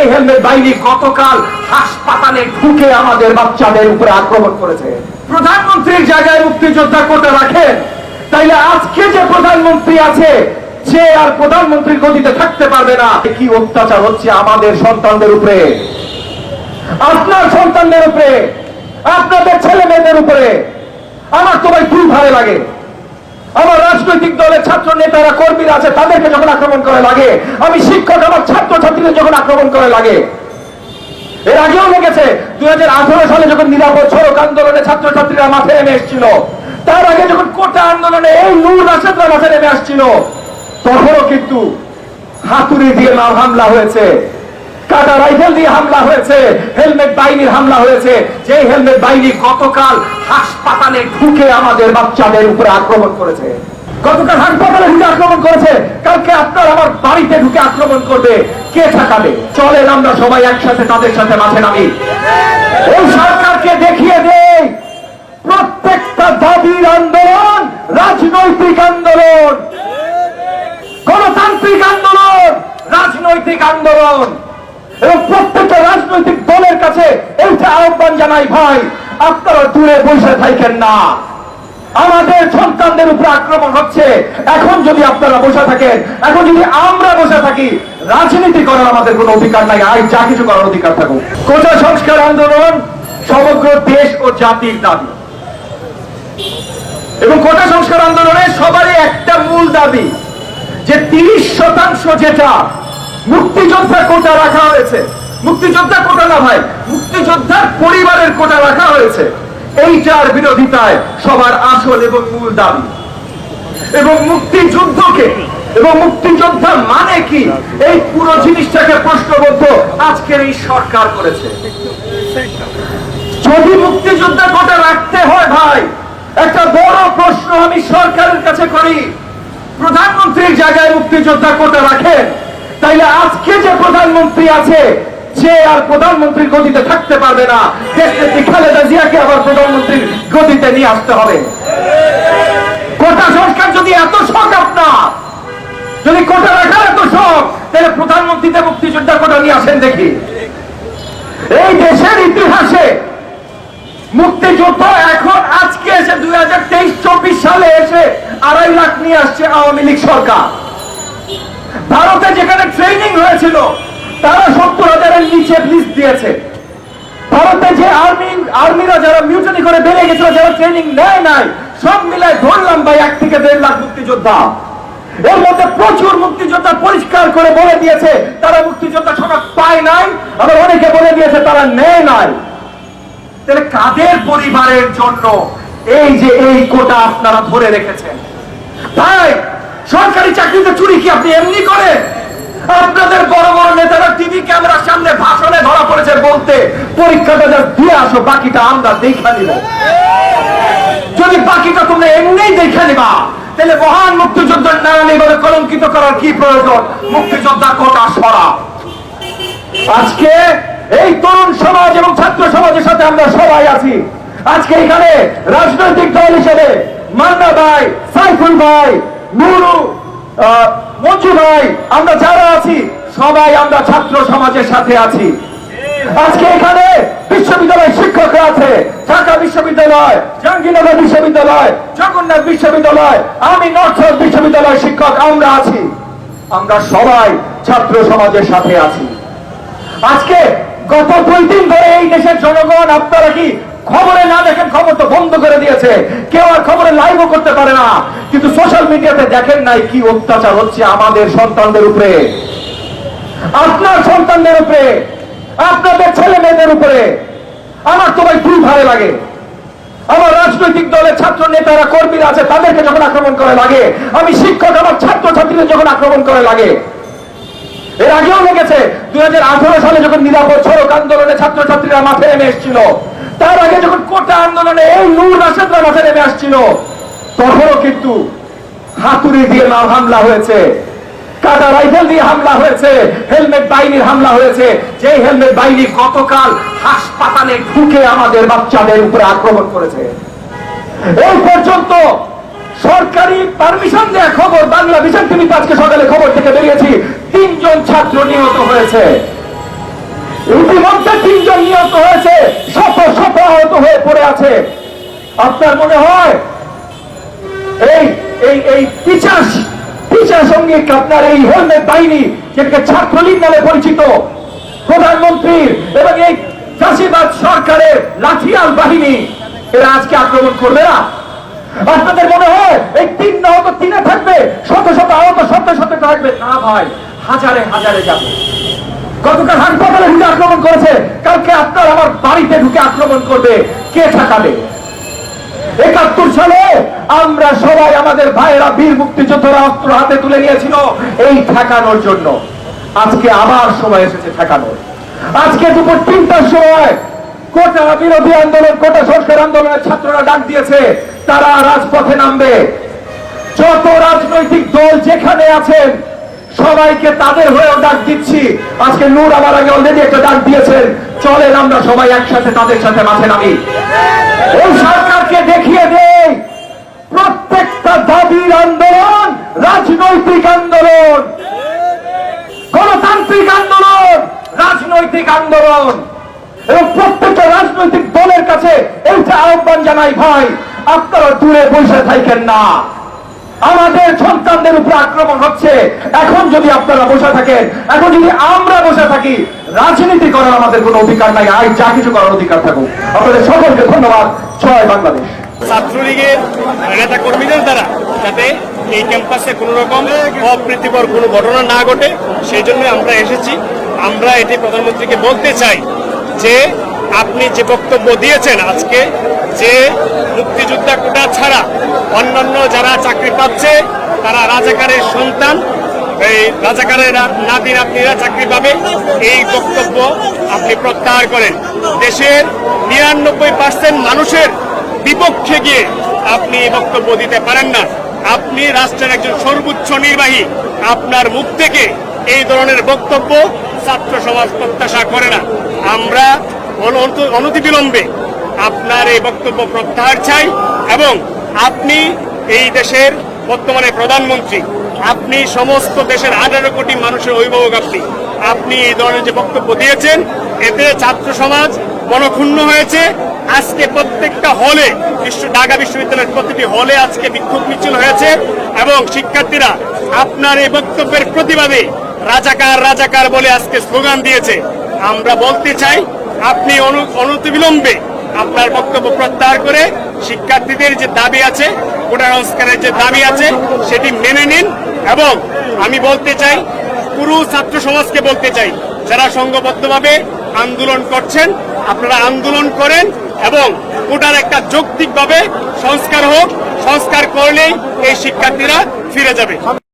যে হেলমেট বাহিনী গতকাল হাসপাতালে ঢুকে আমাদের বাচ্চাদের উপরে আক্রমণ করেছে। প্রধানমন্ত্রীর জায়গায় মুক্তিযোদ্ধা কোটা রাখেন তাইলে আজকে যে প্রধানমন্ত্রী আছে, সে আর প্রধানমন্ত্রীর গতিতে থাকতে পারবে না। কি অত্যাচার হচ্ছে আমাদের সন্তানদের উপরে? আপনার সন্তানদের উপরে, আপনাদের ছেলে মেয়েদের উপরে। আমার তো ভাই খুব ভালো লাগে। আমার রাজনৈতিক দলের ছাত্র নেতারা, কর্মীরা আছে, তাদেরকে যখন আক্রমণ করে লাগে, আমি শিক্ষক, আমার ছাত্র ছাত্রীদের যখন আক্রমণ করে লাগে, এর আগেও লেগেছে দু হাজার আঠেরো সালে যখন নিরাপদ সড়ক আন্দোলনে ছাত্রছাত্রীরা মাঠে নেমে এসেছিল, তার আগে যখন কোটা আন্দোলনে এই নূর রাশেদরা মাঠে নেমে আসছিল, তখনও কিন্তু হাতুড়ি দিয়ে হামলা হয়েছে। কাটা রাইফেল দিয়ে হামলা হয়েছে, হেলমেট বাহিনীর হামলা হয়েছে। যে হেলমেট বাহিনী গতকাল হাসপাতালে ঢুকে আমাদের বাচ্চাদের উপরে আক্রমণ করেছে। গতকাল হাসপাতালে ঢুকে আক্রমণ করেছে। কালকে আপনার আমার বাড়িতে ঢুকে আক্রমণ করবে। কে ঠেকাবে? চলেন আমরা সবাই একসাথে তাদের সাথে মাঠে নামি। এই সরকারকে দেখিয়ে দেই, প্রত্যেকটা দাবির আন্দোলন রাজনৈতিক আন্দোলন। গণতান্ত্রিক আন্দোলন, রাজনৈতিক আন্দোলন। এবং প্রত্যেকটা রাজনৈতিক দলের কাছে এইটা আহ্বান জানাই ভাই, আপনারা দূরে বসে থাকেন না। আমাদের সন্তানদের উপরে আক্রমণ হচ্ছে। এখন যদি আপনারা বসে থাকেন, এখন যদি আমরা বসে থাকি, রাজনীতি করার আমাদের কোনো অধিকার নাই। আই যা কিছু করার অধিকার থাকুক। কোটা সংস্কার আন্দোলন সমগ্র দেশ ও জাতির দাবি। এবং কোটা সংস্কার আন্দোলনে সবারই একটা মূল দাবি, যে তিরিশ শতাংশ যেটা মুক্তিযোদ্ধা কোটা রাখা হয়েছে। মুক্তিযোদ্ধা কোটা না ভাই, মুক্তিযোদ্ধার পরিবারের কোটা রাখা হয়েছে। এইটার বিরোধিতায় সবার আসল এবং মূল দাবি। এবং মুক্তিযুদ্ধকে, এবং মুক্তিযোদ্ধা মানে কি? এই পুরো জিনিসটাকে প্রশ্নবদ্ধ আজকের এই সরকার করেছে। যদি মুক্তিযোদ্ধা কোটা রাখতে হয় ভাই, একটা বড় প্রশ্ন আমি সরকারের কাছে করি। প্রধানমন্ত্রীর জায়গায় মুক্তিযোদ্ধা কোটা রাখেন? তাইলে আজকে যে প্রধানমন্ত্রী আছে, সে আর প্রধানমন্ত্রীর গতিতে থাকতে পারবে না। খালেদা জিয়াকে আবার প্রধানমন্ত্রীর গতিতে নিয়ে আসতে হবে। কোটা সংস্কার যদি এত শখ আপনার, যদি কোটা রাখার এত শখ, তাহলে প্রধানমন্ত্রীতে মুক্তিযোদ্ধা কোটা নিয়ে আসেন দেখি। এই দেশের ইতিহাসে মুক্তিযুদ্ধ এখন আজকে এসে দুই হাজার সালে এসে আড়াই লাখ নিয়ে আসছে আওয়ামী লীগ সরকার। ভারতে যেখানে ট্রেনিং হয়েছিল, তারা সত্তর হাজারের নিচে লিস্ট দিয়েছে। ভারতে যে আর্মি আর্মিরা যারা মিউটনি করে বেড়ে গেছিল, যারা ট্রেনিং নেয় নাই, সব মিলায় ধরলাম ভাই এক থেকে দেড় লাখ মুক্তিযোদ্ধা। এর মধ্যে প্রচুর মুক্তিযোদ্ধা পরিষ্কার করে বলে দিয়েছে, তারা মুক্তিযোদ্ধা সনদ পায় নাই, আবার অনেকে বলে দিয়েছে তারা নেয় নাই। তাহলে কাদের পরিবারের জন্য এই যে এই কোটা আপনারা ধরে রেখেছেন? ভাই সরকারি চাকরিতে চুরি কি আপনি এমনি করে আপনাদের বড় বড় নেতারা টিভি ক্যামেরার সামনে ভাষণে ধরা পড়েছে বলতে। পরীক্ষাটা যা দিয়ে আসো, বাকিটা আমরা দেখা নিব। যদি বাকিটা তোমরা এমনি দেখে নিবা, তাহলে মহান মুক্তিযোদ্ধার নারায়ণ বলে কলঙ্কিত করার কি প্রয়োজন? মুক্তিযোদ্ধা কোটা সরা। আজকে এই তরুণ সমাজ এবং ছাত্র সমাজের সাথে আমরা সবাই আছি। আজকে এখানে রাজনৈতিক দল হিসেবে মান্না ভাই, সাইফুল ভাই নুরু মঞ্জু ভাই, আমরা যারা আছি, সবাই আমরা ছাত্র সমাজের সাথে আছি। আজকে এখানে বিশ্ববিদ্যালয় শিক্ষকরা আছে। ঢাকা বিশ্ববিদ্যালয়, জাহাঙ্গীরনগর বিশ্ববিদ্যালয়, জগন্নাথ বিশ্ববিদ্যালয়, আমি নর্থ সাউথ বিশ্ববিদ্যালয় শিক্ষক, আমরা আছি। আমরা সবাই ছাত্র সমাজের সাথে আছি। আজকে গত দুই দিন ধরে এই দেশের জনগণ, আপনারা কি খবরে না দেখেন খবর তো? দিয়েছে কেউ আর খবরে লাইভও করতে পারে না। কিন্তু সোশ্যাল মিডিয়াতে দেখেন নাই কি অত্যাচার হচ্ছে আমাদের সন্তানদের উপরে। আপনার সন্তানদের উপরে, আপনাদের ছেলে মেয়েদের উপরে। আমার তো ভাই খুব ভালো লাগে। আমার রাজনৈতিক দলের ছাত্র নেতারা, কর্মীরা আছে, তাদেরকে যখন আক্রমণ করে লাগে, আমি শিক্ষক, আমার ছাত্র ছাত্রীদের যখন আক্রমণ করে লাগে। এর আগেও লেগেছে, দুই হাজার আঠারো সালে যখন নিরাপদ সড়ক আন্দোলনে ছাত্রছাত্রীরা মাঠে নেমে এসেছিল তার আগে যখন কোটা আন্দোলনে এই নূর রাশেদরা মাঠে নেমে আসছিল, তখনও কিন্তু হাতুড়ি দিয়ে মার হামলা হয়েছে কাটা রাইফেল দিয়ে হামলা হয়েছে, হেলমেট বাহিনীর হামলা হয়েছে। যে হেলমেট বাহিনী গতকাল হাসপাতালে ঢুকে আমাদের বাচ্চাদের উপরে আক্রমণ করেছে। এই পর্যন্ত সরকারি পারমিশন দেয়া খবর, বাংলা ভিশন টিভিতে আজকে সকালে খবর থেকে বেরিয়েছি, তিনজন ছাত্র নিহত হয়েছে। ইতিমধ্যে তিনজন নিহত হয়েছে। শত শত আহত হয়ে পড়ে আছে। আপনার মনে হয় এই এই এই পিচাস পিচার সঙ্গে আপনার এই হেলমেট বাহিনী, যেটাকে ছাত্রলীগ নামে পরিচিত প্রধানমন্ত্রীর এবং এই চাষিবাদ সরকারের লাঠিয়াল বাহিনী, এরা আজকে আক্রমণ করবে না? আপনাদের মনে হয় এই তিন আহত তিনে থাকবে? শত শত আহত শত শত থাকবে? না ভাই, হাজারে হাজারে যাবে। গতকাল হাসপাতালে ঢুকে আক্রমণ করেছে। কালকে আপনার আমার বাড়িতে ঢুকে আক্রমণ করবে। কে ঠেকাবে? একাত্তর সালে আমরা সবাই আমাদের ভাইয়েরা বীর মুক্তিযোদ্ধারা অস্ত্র হাতে তুলে নিয়েছিল এই ঠেকানোর জন্য। আজকে আবার সময় এসেছে ঠেকানোর। আজকে দুপুর তিনটার সময় কোটা বিরোধী আন্দোলন, কোটা সংস্কার আন্দোলনের ছাত্ররা ডাক দিয়েছে, তারা রাজপথে নামবে। যত রাজনৈতিক দল যেখানে আছেন সবাইকে তাদের হয়েও ডাক দিচ্ছি। আজকে নূর আমার আগে অলরেডি একটা ডাক দিয়েছেন। চলেন আমরা সবাই একসাথে তাদের সাথে মাঠে নামি। এই সরকারকে দেখিয়ে দেই। প্রত্যেকটা দাবির আন্দোলন রাজনৈতিক আন্দোলন। গণতান্ত্রিক আন্দোলন রাজনৈতিক আন্দোলন। এবং প্রত্যেকটা রাজনৈতিক দলের কাছে এইটা আহ্বান জানাই, ভাই, আপনারা দূরে বসে থাকেন না। আমাদের সন্তানদের উপরে আক্রমণ হচ্ছে। এখন যদি আপনারা বসে থাকেন, এখন যদি আমরা বসে থাকি, রাজনীতি করার আমাদের কোনো অধিকার নাই। আর যা কিছু করার অধিকার থাকুক। আপনাদের সকলকে ধন্যবাদ। ছয় বাংলাদেশ। ছাত্রলীগের নেতা কর্মীদের দ্বারা যাতে এই ক্যাম্পাসে কোনো রকম অপ্রীতিকর কোনো ঘটনা না ঘটে, সেই জন্য আমরা এসেছি। আমরা এটি প্রধানমন্ত্রীকে বলতে চাই যে আপনি যে বক্তব্য দিয়েছেন আজকে, যে মুক্তিযোদ্ধা কোটা ছাড়া অন্যান্য যারা চাকরি পাচ্ছে, তারা রাজাকারের সন্তান, এই রাজাকারের নাতি নাতনিরা চাকরি পাবে, এই বক্তব্য আপনি প্রত্যাহার করেন। দেশের নিরানব্বই পার্সেন্ট মানুষের বিপক্ষে গিয়ে আপনি এই বক্তব্য দিতে পারেন না। আপনি রাষ্ট্রের একজন সর্বোচ্চ নির্বাহী, আপনার মুখ থেকে এই ধরনের বক্তব্য ছাত্র সমাজ প্রত্যাশা করে না। আমরা অনতিবিলম্বে আপনার এই বক্তব্য প্রত্যাহার চাই এবং আপনি এই দেশের বর্তমানে প্রধানমন্ত্রী, আপনি সমস্ত দেশের আঠারো কোটি মানুষের অভিভাবক আপনি আপনি এই ধরনের যে বক্তব্য দিয়েছেন, এতে ছাত্র সমাজ মনক্ষুণ্ণ হয়েছে। আজকে প্রত্যেকটা হলে, বিশ্ব ঢাকা বিশ্ববিদ্যালয়ের প্রতিটি হলে আজকে বিক্ষোভ মিছিল হয়েছে এবং শিক্ষার্থীরা আপনার এই বক্তব্যের প্রতিবাদে রাজাকার রাজাকার বলে আজকে স্লোগান দিয়েছে। আমরা বলতে চাই আপনি অনু- অনতিবিলম্বে আপনার বক্তব্য প্রত্যাহার করে শিক্ষার্থীদের যে দাবি আছে কোটা সংস্কারের যে দাবি আছে, সেটি মেনে নিন এবং আমি বলতে চাই, পুরো ছাত্র সমাজকে বলতে চাই, যারা সংঘবদ্ধভাবে আন্দোলন করছেন, আপনারা আন্দোলন করেন এবং কোটার একটা যৌক্তিকভাবে সংস্কার হোক, সংস্কার করলেই এই শিক্ষার্থীরা ফিরে যাবে।